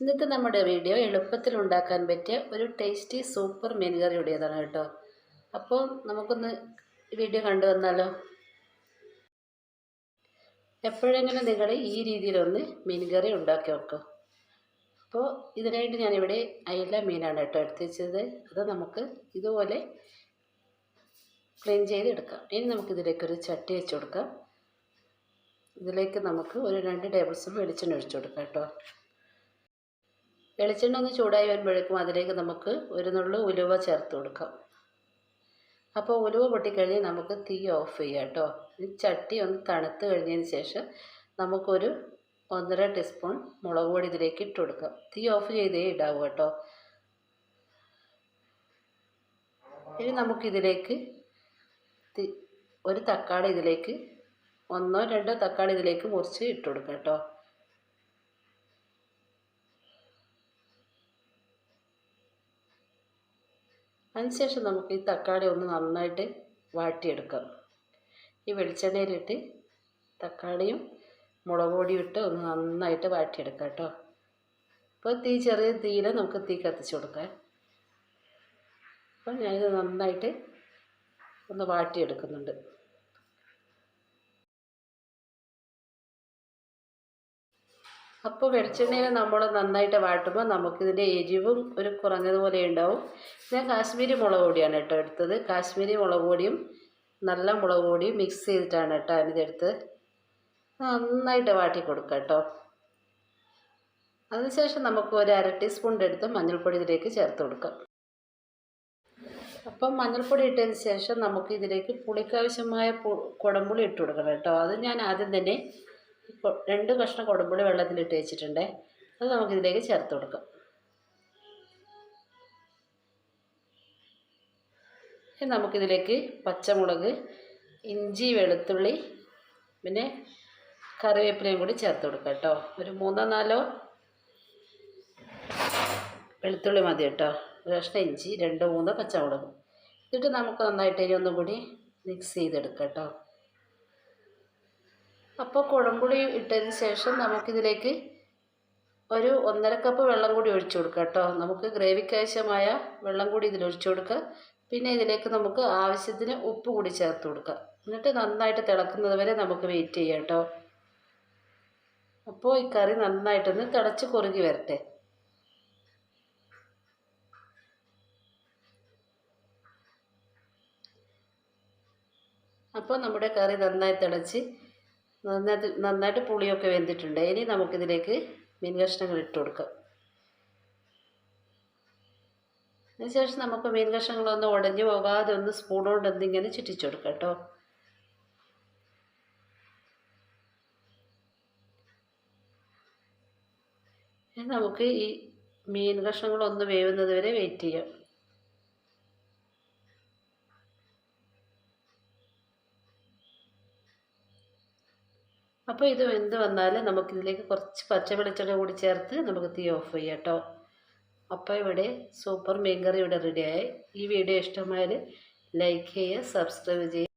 ഇന്നത്തെ നമ്മുടെ വീഡിയോ എളുപ്പത്തിൽ ഉണ്ടാക്കാൻ പറ്റിയ ഒരു ടേസ്റ്റി സൂപ്പർ മീൻ കറിയുടേതാണ് കേട്ടോ. അപ്പോൾ നമുക്കൊന്ന് വീഡിയോ കണ്ടു വന്നാലോ? എപ്പോഴെങ്കിലും നിങ്ങൾ ഈ രീതിയിലൊന്ന് മീൻ കറി ഉണ്ടാക്കി വെക്കും അപ്പോൾ ഇതിനായിട്ട് ഞാനിവിടെ അയല മീനാണ് കേട്ടോ എടുത്ത് വെച്ചത്. അത് നമുക്ക് ഇതുപോലെ ക്ലീൻ ചെയ്ത് എടുക്കാം ഇനി നമുക്കിതിലേക്കൊരു ചട്ടി വെച്ച് കൊടുക്കാം. ഇതിലേക്ക് നമുക്ക് ഒരു രണ്ട് ടേബിൾ സ്പൂൺ വെളിച്ചെണ്ണ ഒഴിച്ചു കൊടുക്കാം കേട്ടോ. വെളിച്ചെണ്ണ ഒന്ന് ചൂടായി വരുമ്പോഴേക്കും അതിലേക്ക് നമുക്ക് ഒരു നുള്ളു ഉലുവ ചേർത്ത് കൊടുക്കാം. അപ്പോൾ ഉലുവ പൊട്ടിക്കഴിഞ്ഞ് നമുക്ക് തീ ഓഫ് ചെയ്യാം കേട്ടോ. ഈ ചട്ടി ഒന്ന് തണുത്ത് കഴിഞ്ഞതിന് ശേഷം നമുക്കൊരു ഒന്നര ടീസ്പൂൺ മുളക് പൊടി ഇതിലേക്ക് ഇട്ട് കൊടുക്കാം. തീ ഓഫ് ചെയ്തേ ഇടാവൂ കേട്ടോ. ഇനി നമുക്കിതിലേക്ക് ഒരു തക്കാളി ഇതിലേക്ക് ഒന്നോ രണ്ടോ തക്കാളി ഇതിലേക്ക് മുറിച്ച് ഇട്ട് കൊടുക്കാം കേട്ടോ. അതിനുശേഷം നമുക്ക് ഈ തക്കാളി ഒന്ന് നന്നായിട്ട് വാട്ടിയെടുക്കാം. ഈ വെളിച്ചെണ്ണയിലിട്ട് തക്കാളിയും മുളക് പൊടിയും ഇട്ട് ഒന്ന് നന്നായിട്ട് വാട്ടിയെടുക്കാം കേട്ടോ. അപ്പോൾ തീ ചെറിയ തീയിൽ നമുക്ക് തീ കത്തിച്ച് കൊടുക്കാം. അപ്പോൾ ഞാനിത് നന്നായിട്ട് ഒന്ന് വാട്ടിയെടുക്കുന്നുണ്ട്. അപ്പോൾ വെളിച്ചെണ്ണയിൽ നമ്മൾ നന്നായിട്ട് വാട്ടുമ്പോൾ നമുക്കിതിന്റെ എരിവും ഒരു കുറഞ്ഞതുപോലെ ഉണ്ടാവും. ഞാൻ കാശ്മീരി മുളക് പൊടിയാണ് കേട്ടോ എടുത്തത്. കാശ്മീരി മുളക് പൊടിയും നല്ല മുളക് പൊടിയും മിക്സ് ചെയ്തിട്ടാണ് കേട്ടോ അതിനെടുത്ത് നന്നായിട്ട് വാട്ടി കൊടുക്കുക കേട്ടോ. അതിനുശേഷം നമുക്ക് ഒരു അര ടീസ്പൂണിന്റെ അടുത്ത് മഞ്ഞൾപ്പൊടി ഇതിലേക്ക് ചേർത്ത് കൊടുക്കാം. അപ്പം മഞ്ഞൾപ്പൊടി ഇട്ടതിന് ശേഷം നമുക്ക് ഇതിലേക്ക് പുളിക്കാവശ്യമായ കുടമ്പുളി ഇട്ട് കൊടുക്കണം കേട്ടോ. അത് ഞാൻ ആദ്യം തന്നെ രണ്ട് കഷ്ണം കൊടുമ്പുളി വെള്ളത്തിലിട്ട് വെച്ചിട്ടുണ്ട്. അത് നമുക്കിതിലേക്ക് ചേർത്ത് കൊടുക്കാം. നമുക്കിതിലേക്ക് പച്ചമുളക് ഇഞ്ചി വെളുത്തുള്ളി പിന്നെ കറിവേപ്പിലയും കൂടി ചേർത്ത് കൊടുക്കാം കേട്ടോ. ഒരു മൂന്നോ നാലോ വെളുത്തുള്ളി മതി കേട്ടോ. ഒരു കഷ്ണം ഇഞ്ചി രണ്ട് മൂന്നോ പച്ചമുളക്. എന്നിട്ട് നമുക്ക് നന്നായിട്ട് ഇനി ഒന്നും കൂടി മിക്സ് ചെയ്തെടുക്കാം കേട്ടോ. അപ്പോൾ കുഴമ്പുളി ഇട്ടതിന് ശേഷം നമുക്കിതിലേക്ക് ഒരു ഒന്നര കപ്പ് വെള്ളം കൂടി ഒഴിച്ചു കൊടുക്കുക കേട്ടോ. നമുക്ക് ഗ്രേവിക്ക് ആവശ്യമായ വെള്ളം കൂടി ഇതിൽ ഒഴിച്ചു കൊടുക്കുക പിന്നെ ഇതിലേക്ക് നമുക്ക് ആവശ്യത്തിന് ഉപ്പ് കൂടി ചേർത്ത് കൊടുക്കുക എന്നിട്ട് നന്നായിട്ട് തിളക്കുന്നത് വരെ നമുക്ക് വെയിറ്റ് ചെയ്യാം കേട്ടോ. അപ്പോൾ ഈ കറി നന്നായിട്ടൊന്ന് തിളച്ച് കുറുകി വരട്ടെ. അപ്പോൾ നമ്മുടെ കറി നന്നായി തിളച്ച് നന്നായിട്ട് നന്നായിട്ട് പുളിയൊക്കെ വെന്തിട്ടുണ്ട്. ഇനി നമുക്കിതിലേക്ക് മീൻ കഷ്ണങ്ങൾ ഇട്ട് കൊടുക്കാം. അതിനുശേഷം നമുക്ക് മീൻ കഷ്ണങ്ങളൊന്നും ഉടഞ്ഞു പോകാതെ ഒന്ന് സ്പൂൺ കൊണ്ട് എന്തിങ്ങനെ ചുറ്റിച്ചു കൊടുക്കാം കേട്ടോ. നമുക്ക് ഈ മീൻ കഷ്ണങ്ങളൊന്ന് വേവുന്നത് വരെ വെയിറ്റ് ചെയ്യാം. അപ്പോൾ ഇത് വെന്ത് വന്നാൽ നമുക്കിതിലേക്ക് കുറച്ച് പച്ച വെളിച്ചെണ്ണ കൂടി ചേർത്ത് നമുക്ക് തീ ഓഫ് ചെയ്യാം കേട്ടോ അപ്പോൾ ഇവിടെ സൂപ്പർ മീൻ കറി ഇവിടെ റെഡിയായി ഈ വീഡിയോ ഇഷ്ടമായാൽ ലൈക്ക് ചെയ്യുക സബ്സ്ക്രൈബ് ചെയ്യുക.